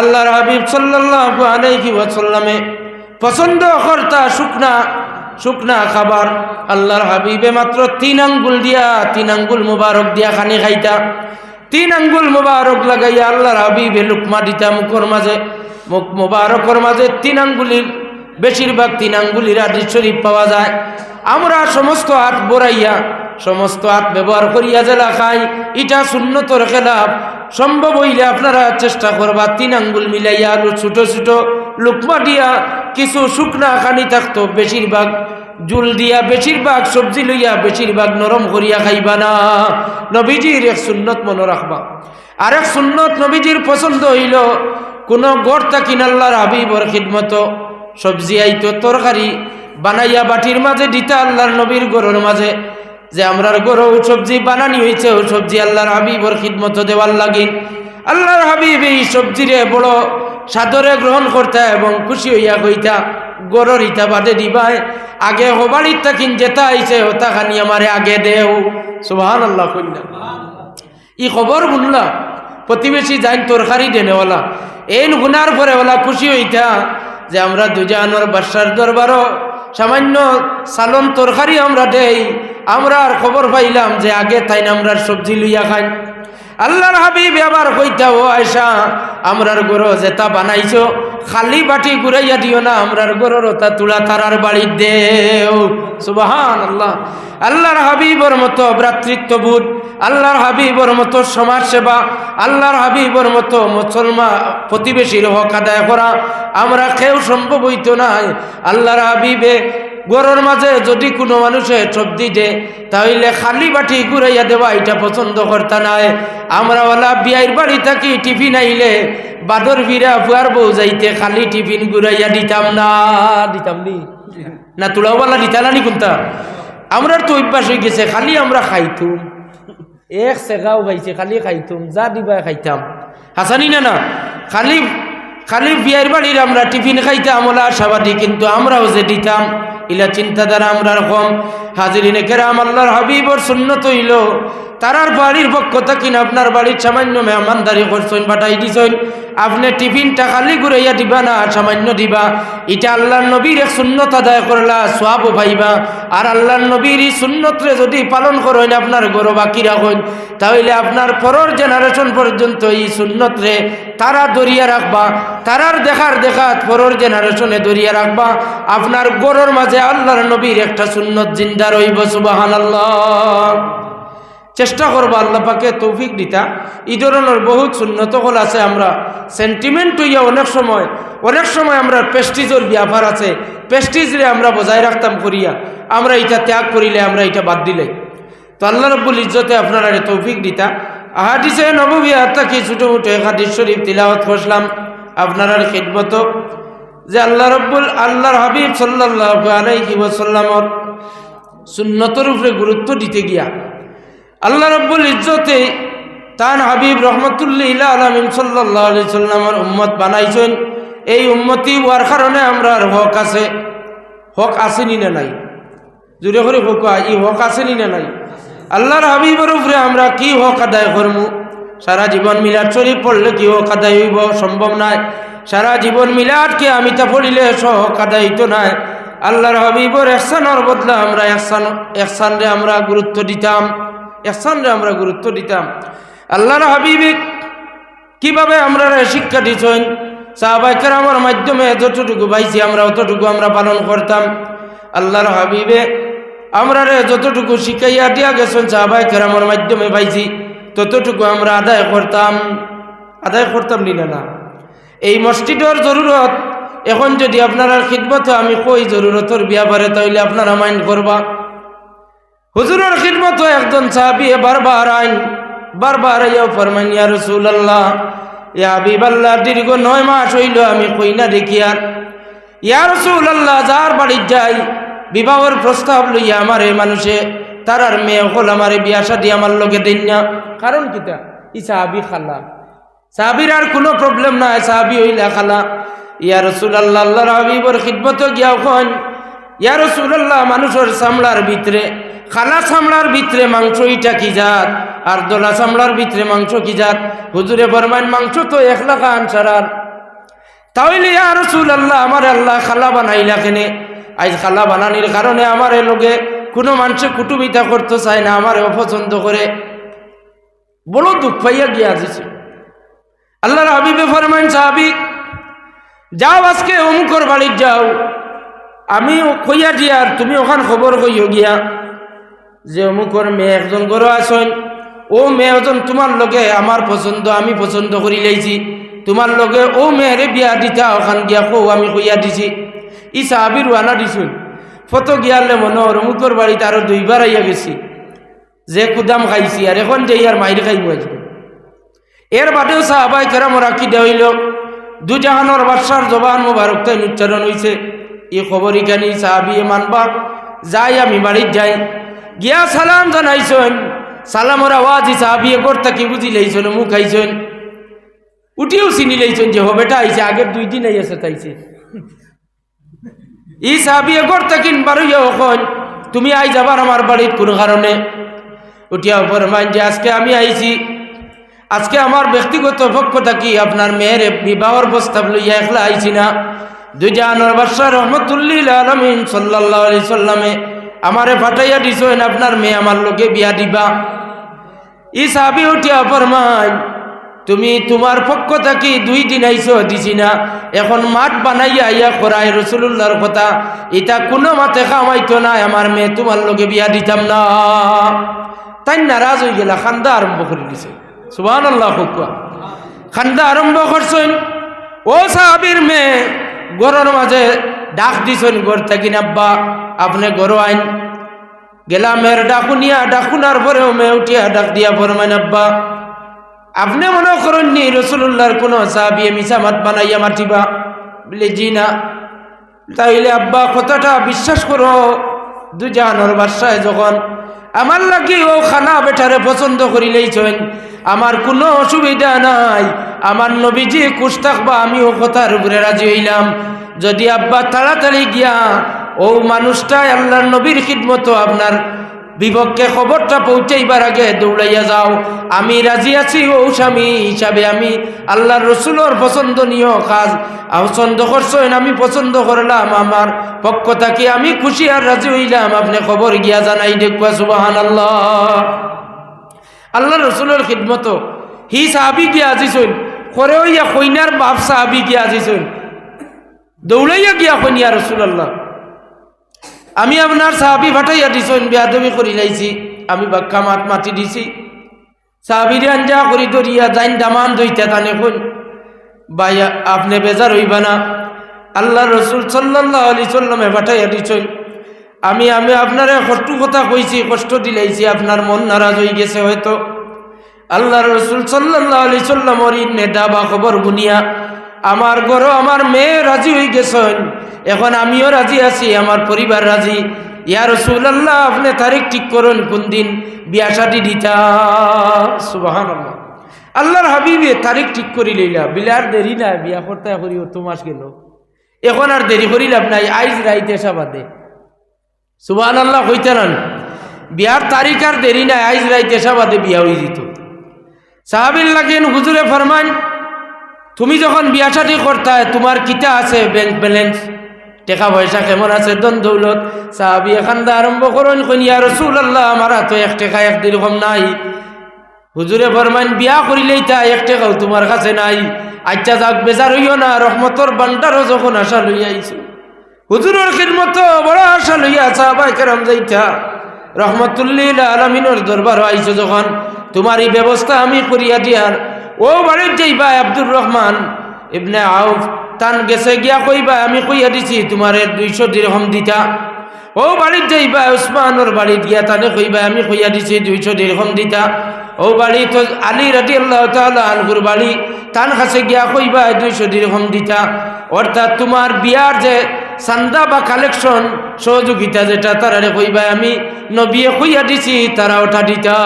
আল্লাহর হাবিব সাল্লাল্লাহু আলাইহি ওয়াসাল্লামে পছন্দ কর্তা শুকনা শুকনা খাবার আল্লাহর হাবিবে মাত্র তিন আঙ্গুল দিয়া, তিন আঙ্গুল মুবারক দিয়া খানি খাইতা। তিন আঙ্গুল মুবারক লাগাইয়া আল্লাহর হাবিবে লুকমা দিতা মুখর মাঝে, মুখ মুবারকর মাঝে তিন আঙ্গুলির বেশিরভাগ তিন আঙ্গুলির আদির শরীফ পাওয়া যায়। আমরা সমস্ত হাত বড়াইয়া সমস্ত হাত ব্যবহার করিয়া জেলা খাই ইটা শূন্যতর খেলাফ। সম্ভব হইলে আপনারা চেষ্টা করবা তিন আঙ্গুল মিলাইয়া আলু ছোট ছোট লুকমা দিয়া কিছু শুকনা খানি থাকতো, বেশিরভাগ জুল দিয়া, বেশিরভাগ সবজি লইয়া, বেশিরভাগ নরম করিয়া খাইবা না। নবীজির এক সুন্নত মনে রাখবা। আর এক সুন্নত নবীজির পছন্দ হইল, কোনো গড় তাকিন আল্লাহর হাবিবর খিদমত। সবজি আইতো, তরকারি বানাইয়া বাটির মাঝে দিতা আল্লাহর নবীর গরুর মাঝে। যে আমরার গরু, সবজি বানানি হয়েছে ও সবজি আল্লাহর হাবিবর খিদমত দেওয়ার লাগিন আল্লাহর হাবিব এই সবজিরে বড় সাদরে গ্রহণ করতে এবং খুশি হইয়া কইতা, গরর ইটা বাদে দিবাই, আগে হবাড়ির তাকিন যেতা আইছে হতা খানি আমারে আগে দেও। সুবাহান আল্লাহ কইনা ই খবর শুনলা প্রতিবেশী যাইন তরকারি দেনেওয়ালা এই গুনার পরে ওলা খুশি হইতা যে আমরা দুজানোর বাসার দরবারও সামান্য সালন তরকারি আমরা দেই, আমরা আর খবর পাইলাম যে আগে তাই আমরা সবজি লইয়া খাই। আল্লাহর হাবিব আবার কইতা, ও আয়সা আমরার গরো যেটা বানাইছো খালি বাটি ঘুরাইয়া দিও না আমরার গোরর তা তুলা তারার বাড়ি দেও। সুবাহান আল্লাহ আল্লাহর হাবিবর মতো ভ্রাতৃত্ববোধ, আল্লাহর হাবিবর মতো সমাজ সেবা আল্লাহর হাবিবর মতো মুসলমান প্রতিবেশীর হক আদায় করা, আমরা কেউ সম্ভব হইতো নাই। আল্লাহর হাবিবে গরুর মাঝে যদি কোনো মানুষে সবজি দে তাহলে খালি বাটি ঘুরাইয়া দেওয়া এটা পছন্দ করতা নাই। আমরা ওলা বিয়াইর বাড়ি থাকি, টিফিন আইলে বাদর ভিড়া ফুয়ার বউ যাইতে খালি টিফিন ঘুরাইয়া দিতাম না, দিতাম নি? না তুলাওয়ালা দিতালানি কোনটা? আমরার তো অভ্যাস হয়ে গেছে, খালি আমরা খাইতুম। এক সেগাও খাইছে, খালি খাইতুম, যা দিবা খাইতাম। হাসানি না না, খালি খালি বিয়ের বাড়ির আমরা টিফিন খাইতাম, ওলা আশাবাদী, কিন্তু আমরাও যে দিতাম ইলা চিন্তাধারা আমরা কম হাজিরিনে কেরাম আল্লাহর হাবিবর সুন্নত হইল। তারার বাড়ির পক্ষ থাকিন আপনার বাড়ির সামান্য মেহমানদারি করছেন বাটাই দিছেন। আপনি টিফিনটা খালি ঘুরাইয়া দিবা না সামান্য দিবা। এটা আল্লাহর নবীর এক সুন্নত আদায় করলা সোয়াবও পাইবা আর আল্লাহর নবীর এই সুন্নতরে যদি পালন করেন আপনার গরো বাকি রাখেন, তাহলে আপনার পরের জেনারেশন পর্যন্ত এই সুন্নতরে তারা দরিয়া রাখবা। তারার দেখার দেখাত পরের জেনারেশনে দরিয়া রাখবা। আপনার গরুর মাঝে আল্লাহর নবীর একটা শূন্যত জিন্দা রইব সুবাহান আল্লাহ চেষ্টা করব আল্লাহ পাকে তৌফিক দিতা। এই ধরনের বহুত হল আছে, আমরা সেন্টিমেন্ট হইয়া অনেক সময় অনেক সময় আমরা পেস্টিজের ব্যাপার আছে পেস্টিজরে আমরা বজায় রাখতাম করিয়া, আমরা এটা ত্যাগ করিলে, আমরা এটা বাদ দিলে। তো আল্লাহ রব্বুল ইজ্জতে আপনারা তৌফিক দিতা। আহাদিসে নবী আত্মাকি ছোটো মোটো একাদিস শরীফ তিলাওয়াত করলাম আপনার খিদমত। যে আল্লাহ রব্বুল, আল্লাহর হাবিব সাল্লাহ আলাইহি ওয়াসাল্লামর সুন্নতর উপরে গুরুত্ব দিতে গিয়া আল্লাহ রব্বুল ইজ্জতে তান হাবিব রহমতুল্লাহ আলমিন সাল্লাহ আলি সাল্লামর উম্মত বানাইছেন। এই উম্মতি হওয়ার কারণে আমরা হক আছে, হক আসেনি না নাই? জুড়ে করে হোক ই হক আসেনি না নাই? আল্লাহর হাবিবের উপরে আমরা কি হক আদায় করমু? সারা জীবন মিলাদ শরীফ পড়লে কি হক আদায় হইব? সম্ভব নাই। সারা জীবন মিলাদকে আমি তা পড়িলে হক আদায় হইতো নাই। আল্লাহর হাবিবর এহসানর বদলা আমরা এহসান, এহসানরে আমরা গুরুত্ব দিতাম। এহসানরে আমরা গুরুত্ব দিতাম। আল্লাহর হাবিবে, কীভাবে আমরা শিক্ষা দিচ্ছেন সাহাবাইকার আমার মাধ্যমে যতটুকু পাইছি আমরা অতটুকু আমরা পালন করতাম। আল্লাহর হাবিবে, আমরা যতটুকু শিখাইয়া দিয়া গেছেন সাহাবাইকার আমার মাধ্যমে পাইছি, ততটুকু আমরা আদায় করতাম। আদায় করতাম নিলে না এই মসজিদের জরুরত। এখন যদি আপনারা খিদমত আমি কই জরুরতর ব্যাপারে তাহলে আপনারা মাইন্ড করবা। হুজুরের খিদমত একজন সাহাবি বারবার আইন, বারবার ইয়া ফরমান ইয়া রাসূলুল্লাহ, ইয়া হাবিবাল্লাহ, দীর্ঘ নয় মাস হইল আমি কই না দেখি আর। ইয়া রাসূলুল্লাহ, যার বাড়ি যাই, বিবাহের প্রস্তাব লইয়া আমার মানুষে তারার মেয়ে হল আমারে বিয়া শাদি আমার লোকে দিন না। কারণ কিতা ই সাহাবি খালা। সাহাবির আর কোনো প্রবলেম নাই, সাহাবি হইলা খালা। ইয়া রাসূলুল্লাহ, আল্লাহর হাবিবর খিদমত গিয়া কন ইয়া রাসূলুল্লাহ, মানুষের চামড়ার ভিতরে খালা চামড়ার ভিতরে মাংস ইটা কি জাত? আর দোলা চামড়ার ভিতরে মাংস কি জাত? হুজুরে বরমান মাংস তো এক লাখ আনসার আর। তাহলে আর চুল আল্লাহ আমার আল্লাহ খালা বানাইলা কেনে? আজ খালা বানানির কারণে আমার লোকে কোনো মানুষে কুটুমিতা করতে চায় না, আমার অপছন্দ করে। বড় দুঃখ পাইয়া গিয়া দিছে। আল্লাহর হাবিবে ফরমান সাহাবি, যাও আজকে অমুকর বাড়ির যাও। আমি কইয়া দিয়ার তুমি ওখান খবর কইও গিয়া। যে অমুকর মেয়ে একজন গরো আসেন ও মেয়ে একজন তোমার লগে আমার পছন্দ, আমি পছন্দ করি লাইছি তোমার লগে, ও মেয়েরে বিয়া দিতা ওখান গিয়া কো আমি কইয়া দিছি। ই সাহাবির ওয়ানা দিছুন। ফটো গিয়ালে মনে হয় অমুকর বাড়িতে আরও দুইবার আইয়া গেছি। যে কুদাম খাইছি আর এখন যে ইয়ার মাইর খাইব আসবে এর বাদেও সাহাবাই কেরা কেরাম রাখি দেওয়াইল দুজাহানোর বাদশার জবান মোবারক তাই উচ্চারণ হয়েছে এই খবর ইখানি সাহাবি মানবা, যাই আমি বাড়ির যাই। গিয়া সালাম জানাইছেন। সালামর আওয়াজ সাহাবি এগর তাকে বুঝি লাইছেন, মুখ আইছেন। উঠিও চিনি লাইছেন যে হবেটা আইছে, আগের দুই দিন আইছে তাইছে ই সাহাবি এগর তাকিন বারুইয়া ওখন তুমি আই যাবার আমার বাড়ির কোনো কারণে? উঠিয়া ফরমান যে, আজকে আমি আইছি। আজকে আমার ব্যক্তিগত পক্ষ থাকি আপনার মেয়ের বিবাহর প্রস্তাব লইয়া একলা আইছি না? দুই জাহানোর বাদশাহ রহমতুল্লিল আলমিন সাল্লাহ আলি সাল্লামে আমারে ফাটাইয়া দিছেন আপনার মেয়ে আমার লোকে বিয়া দিবা। ই সাবি উঠিয়া ফরমান তুমি তোমার পক্ষ থাকি দুই দিন আইসো দিছি না। এখন মাঠ বানাইয়া আইয়া করায় রসুল্লাহর কথা এটা কোনো মাতে খামাইতো না, আমার মেয়ে তোমার লোকে বিয়া দিতাম না। তাই নারাজ হয়ে গেলা, খান্দা আরম্ভ করে দিছে। সুবান আল্লাহ খান্দা আরম্ভ করছেন, ও সাহাবির মেয়ে, গরর মাঝে ডাক দিছেন গর থাকি আব্বা আপনি গর আইন। গেলাম গেলামের ডাকুনিয়া ডাকুনার পরেও মেয়ে উঠিয়া ডাক দিয়া ফরমাইন, আব্বা, আপনি মনে করেন নি রসুল্লাহর কোনো সাহাবিয়ে মিশা মাত বানাইয়া মাতিবা বলে, জি না। তাইলে, আব্বা, কথাটা বিশ্বাস করো। দুজানোর বাসায় যখন আমার লাগি ও খানা বেটারে পছন্দ করিলেইছেন, আমার কোনো অসুবিধা নাই। আমার নবীজি কুশ থাকবা আমি ও কথার উপরে রাজি হইলাম। যদি আব্বা তাড়াতাড়ি গিয়া ও মানুষটাই আল্লাহর নবীর খিদমতো আপনার বিপক্ষে খবরটা পৌঁছাইবার আগে দৌড়াইয়া যাও। আমি রাজি আছি ও স্বামী হিসাবে আমি আল্লাহর রসুলোর পছন্দনীয় কাজ। পছন্দ করছেন, আমি পছন্দ করলাম আমার পক্ষ থাকি। আমি খুশি আর রাজি হইলাম, আপনি খবর গিয়া জানাই দেখুয়া সুবাহান আল্লাহ আল্লাহ রসুলের খিদমত। হি সাহাবি গিয়া আজিছুন করে হইয়া কইনার বাপ সাহাবি গিয়া আজিছুন। দৌড়াইয়া গিয়া কইনিয়া রসুল আল্লাহ আমি আপনার সাহাবি ফাটাইয়া দিছেন বেয়াদবি করি লাইছি। আমি বাক্কা মাত মাতি দিছি। সাহাবির আঞ্জা করি দরিয়া যাইন দামান দইতা তানে কোন ভাই, আপনি বেজার হইবা না। আল্লাহ রসুল সাল্লাহ আলি সাল্লামে ফাটাইয়া দিছেন। আমি আমি আপনারে কষ্ট কথা কইছি, কষ্ট দিলাইছি, আপনার মন নারাজ হয়ে গেছে হয়তো। আল্লাহ রসুল সাল্লাহ আলি সাল্লাম নেতা বা খবর গুনিয়া আমার গরো আমার মেয়ে রাজি হয়ে গেছেন এখন আমিও রাজি আছি, আমার পরিবার রাজি। ইয়া রসুল আল্লাহ আপনি তারিখ ঠিক করুন, কোন দিন বিয়া শাদি দিতা? সুবাহান আল্লাহ আল্লাহর হাবিবে তারিখ ঠিক করি লইলা। বিলার দেরি না বিয়া করতে করি তো মাস গেল। এখন আর দেরি করি লাভ নাই, আইজ রাইতে সাবাদে সুবাহান আল্লাহ হইতে না বিয়ার তারিখ আর দেরি নাই, আইজ রাইতে সাবাদে বিয়া হয়ে যেত। সাহাবিল লাগেন, হুজুরে ফরমান তুমি যখন বিয়া শাদি করতায়, তোমার কিতা আছে ব্যাংক ব্যালেন্স টাকা পয়সা কেমন আছে? দন দৌলত। সাহাবি এখানটা আরম্ভ করুন কইয়া রসুল আল্লাহ আমার তো এক টাকা, এক দিরকম নাই। হুজুরে ফরমাইন, বিয়া করিলেই তা এক টাকাও তোমার কাছে নাই। আচ্ছা যাক, বেজার হইও না, রহমতর বান্ডারও যখন আশা লইয়া আইছো। হুজুরের খিদমত, বড় আশা লইয়া সাহাবাই কেরাম যাইতা। রহমতুল্লিল আলমিনের দরবার আইছো যখন, তোমার এই ব্যবস্থা আমি করিয়া দিয়ার। ও বাড়ির যাইবা আব্দুর রহমান, ইবনে আউফ তান গেছে গিয়া কইবা, আমি কইয়া দিছি, তোমার দুইশো দিরহম দিতা। ও বাড়ির যাইবা, উসমানোর বাড়িত গিয়া তানে কইবা, আমি কইয়া দিছি দুইশো দিরহম দিতা। ও বাড়ি তো আলী রাটি আল্লাহ আনগুর বাড়ি, তান কাছে গিয়া কইবা, দুইশো দিরহম দিতা। অর্থাৎ তোমার বিয়ার যে চান্দা বা কালেকশন, সহযোগিতা যেটা, তারারে কইবা, আমি নবিয়ে কইয়া দিছি, তারা ওটা দিতা।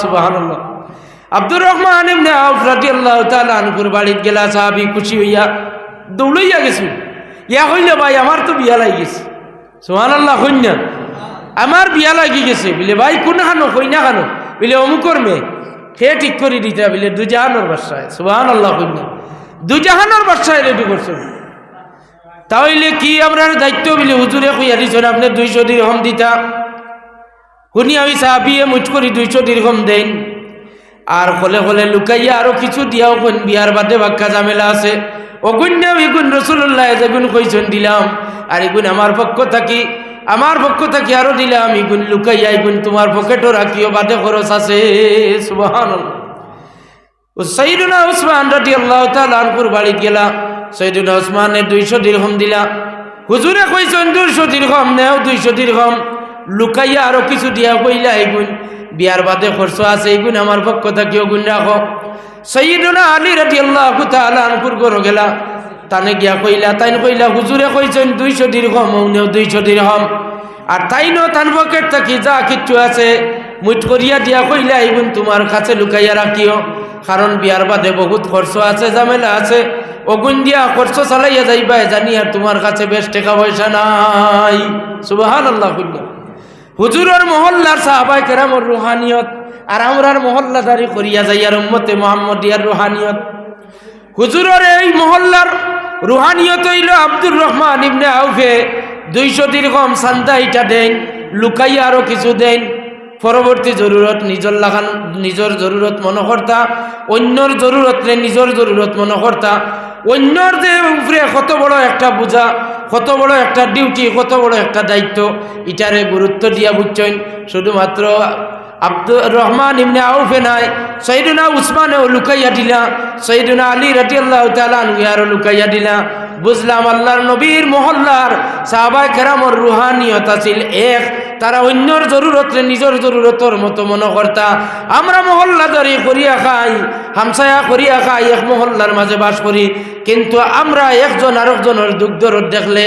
সুবাহ আব্দুর রহমান এমনি আউফ রাদিয়াল্লাহু তাআলা আনকুর বাড়িত গেলা সাহাবি খুশি হইয়া দৌড়াইয়া গেছু। ইয়া হইলে ভাই, আমার তো বিয়া লাগি গেছে। সুবহানাল্লাহ কইনা আমার বিয়া লাগি গেছে। বলে, ভাই, কোন খানো কইনা খানো বলে অমুকর মেয়ে। সে ঠিক করে দিতে বলে দুজানোর বাসায় সুবহানাল্লাহ কইনা দুই জাহানোর বাসায় রেডি করছেন তাহলে কি আমরা দায়িত্ব? বলে, হুজুরে কইয়া দিছেন আপনি দুইশো দিরহম দিতা? শুনি আমি সাহাবিয়ে মুঠ করি দুইশো দিরহম দেন। আর কলে কলে লুকাইয়া আরও কিছু দিয়াও কোন বিয়ার বাদে বাক্কা ঝামেলা আছে। অগুণ্যাও এগুন রসুল্লাহ যেগুন কইছেন দিলাম। আর এগুন আমার পক্ষ থাকি, আমার পক্ষ থাকি আরও দিলাম। এগুন লুকাইয়া, এগুন তোমার পকেটও রাখিও, বাদে খরচ আছে। সুবাহান সৈদুনা উসমান রাটি আল্লাহ তালপুর বাড়ি গেলা সৈদুনা উসমানের দুইশো দীর্ঘম দিলা। হুজুরে কইছেন, দুইশো দীর্ঘম নেও, দুইশো দীর্ঘম। লুকাইয়া আরও কিছু দিয়া কইলা, এগুন বিয়ার বাদে খরচ আছে। এগুন আমার পক্ষ থাকি, ওগুন রাখো। সৈদুনা আলী রাটি আল্লাহ তালপুর গরো গেলা। তানে গিয়া কইলা, তাইন কইলা, হুজুরে কইছেন দুইশো দীর্ঘম নেও দুইশো দীর্ঘম। আর তাই ন তান পকেট থাকি যা কিচ্ছু আছে, মুঠ করিয়া দিয়া কইলা এগুন তোমার কাছে লুকাইয়া রাখিও। কারণ বিয়ার বাদে বহুত খরচ আছে, ঝামেলা আছে। অগুন দিয়া খরচ চালাইয়া যাইবা জানি আর তোমার কাছে বেশ টাকা পয়সা নাই। সুবাহান আল্লাহ হুজুরের মহল্লার সাহাবাই কেরামর রুহানিয়ত আর আমরার মহল্লাদারি করিয়া যাইয়ার উম্মতে মোহাম্মদিয়ার রুহানিয়ত। হুজুরের এই মহল্লার রুহানিয়ত হইল আব্দুর রহমান ইবনে আউফে। দুইশো দীর্ঘম সান্দা ইটা দেন, লুকাইয়া আরও কিছু দেন। পরবর্তী জরুরত নিজর লাগান, নিজর জরুরত মনে করতা অন্যর জরুরত রে নিজর জরুরত মনে করতা অন্যর যে উপরে কত বড় একটা বোঝা কত বড় একটা ডিউটি, কত বড় একটা দায়িত্ব, ইটারে গুরুত্ব দিয়া বুঝছেন। শুধুমাত্র আব্দুর রহমান ইমনে আউফে নাই সৈদুনা উসমানেও লুকাইয়া দিলা সৈদুনা আলী রাটি আল্লাহ তালানু লুকাইয়া দিলা। বুঝলাম আল্লাহর নবীর মহল্লার সাহাবাই কেরামর রুহানিয়ত আছিল এক, তারা অন্যর জরুরতরে নিজের জরুরতর মতো মনে করতা। আমরা মহল্লা ধরে, করিয়া খাই হামসায়া করিয়া খাই, এক মহল্লার মাঝে বাস করি। কিন্তু আমরা একজন আরেকজনের দুগ্ধরত দেখলে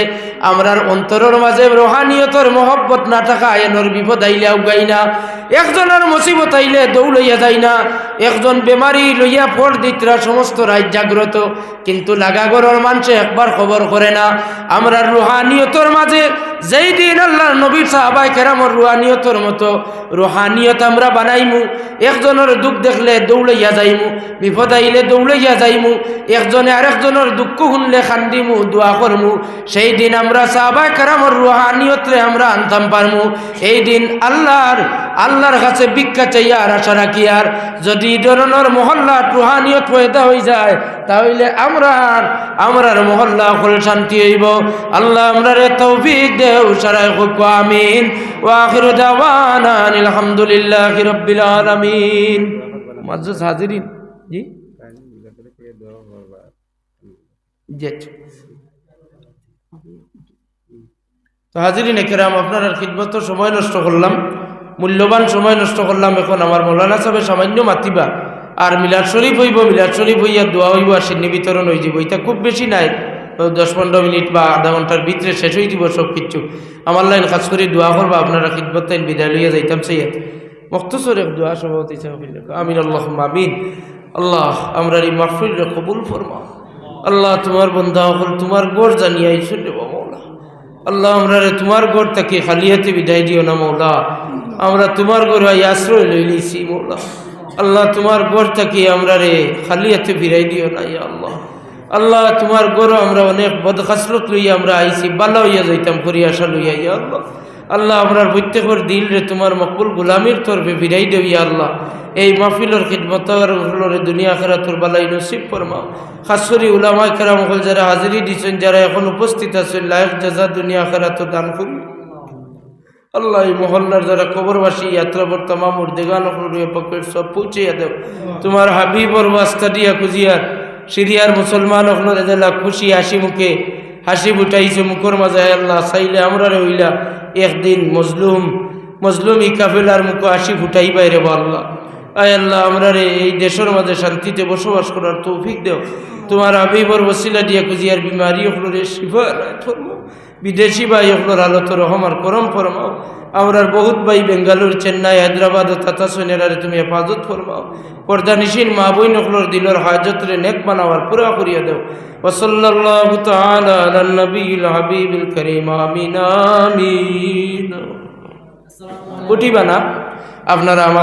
আমরার অন্তরের মাঝে রোহানিয়তর মহব্বত না থাকা এনর বিপদ আইলে গাই না। একজনের মুসিবত আইলে দৌড়াইয়া যায় না। একজন বেমারি লইয়া ফল দিতরা সমস্ত রাত জাগ্রত, কিন্তু লাগাগরের মানুষে একবার খবর করে না। আমরা রুহানিয়তর মাঝে যেই দিন আল্লাহর নবীর সাহাবাই কেরামর রুহানিয়তর মতো রুহানিয়ত আমরা বানাইমু। একজনের দুঃখ দেখলে দৌড়াইয়া যাইমু, বিপদ আইলে দৌড়াইয়া যাইমু। একজনে আরেকজনের দুঃখ শুনলে খান্দিমু, দোয়া করমু। সেই দিন আমরা সাহাবাই কেরামর রুহানিয়তরে আমরা আনতাম পারমু। এই দিন আল্লাহর আল্লাহর কাছে ভিক্ষা চাইয়া আর আশা রাখি আর যদি ধরনের মহল্লা রুহানিয়ত পয়দা হয়ে যায় তাহলে আমরা আমরার মহল্লা হল শান্তি হইব। আল্লাহ আমরারে তৌফিক দেও সারাই খুব আমিন। ওয়াখির দাওয়ানা আলহামদুলিল্লাহ রব্বিল আলামিন। মাজুস হাজিরিন? জি? জি। তো হাজিরিন কেরাম আপনার খিদমত, সময় নষ্ট করলাম, মূল্যবান সময় নষ্ট করলাম এখন আমার মৌলানা সাহেব সামান্য মাতিবা। আর মিলাদ শরীফ হইব, মিলাদ শরীফ হইয়া দোয়া হইব, আর সিন্নি বিতরণ হয়ে যাব। এটা খুব বেশি নাই দশ পনেরো মিনিট বা আধা ঘণ্টার ভিতরে শেষ হয়ে যাব সব কিছু। আমার লাইন খাস করে দোয়া করবা, আপনারা খিদমত বিদায় লইয়া যাইতাম সেই মক্তসর এক দোয়া সভাপতি আমিন আল্লাহ আমিন। আল্লাহ আমরা এই মাহফিল কবুল ফরমা। আল্লাহ, তোমার বন্ধা হল তোমার গোর জানিয়ে আইসুন রে মৌলা আল্লাহ, আমরা তোমার তাকে খালি হাতে বিদায় দিও না মৌলা। আমরা তোমার গড় হয় আশ্রয় লই মৌলা। আল্লাহ, তোমার গড় তাকে আমরা রে খালি হাতে ফিরাই দিও না, ইয়া আল্লাহ। আল্লাহ, তোমার গড় আমরা অনেক বদখাসলত লইয়া আমরা আইছি, বালা হইয়া যাইতাম, করি আশা লইয়া, ইয়া আল্লাহ। আল্লাহ আপনার প্রত্যেকের দিল রে তোমার মকুল গুলামির তরফে ফিরাই দেও, ইয়া আল্লাহ। এই মাহফিলের খিদমত রে দুনিয়া খেরা তোর বালাই নসিব ফরমাও। খাস করে উলামা কেরাম হল যারা হাজিরি দিচ্ছেন যারা এখন উপস্থিত আছেন, লায়ক জাজা দুনিয়া খেরা তো দান করি আল্লাহ এই মহল্লার যারা কবরবাসী যাত্রাবর তামামুর দেগান পকেট সব পৌঁছিয়া দেও। তোমার হাবিবর বাস্তা দিয়া কুজিয়ার সিরিয়ার মুসলমান হল খুশি হাসি মুখে, হাসি বুটাইছে মুখর মাঝে আল্লাহ, চাইলে আমরা হইলা একদিন মজলুম মজলুম ই কাফেলার মুখ হাসি ফুটাই বাইরে আল্লাহ। আয় আল্লাহ আমরা রে এই দেশের মাঝে শান্তিতে বসবাস করার তৌফিক দেও। তোমার আবিবর বসিলা দিয়া কুজিয়ার বিমারি হলো রে শিফা বিদেশি ভাই হলোর হালত রহমার করম ফরমাও। আমরার বহুত ভাই বেঙ্গালুর চেন্নাই হায়দ্রাবাদ ও তাতা সোনেরারে তুমি হেফাজত ফরমাও। পর্দা নিশিন মা বই নকলোর দিলর হাজত রে নেক বানাওয়ার পুরা করিয়া দেও। তাআলা আলান নবিয়িল হাবিবিল করিম আমিন আমিন। উঠিবা না আপনারা আমার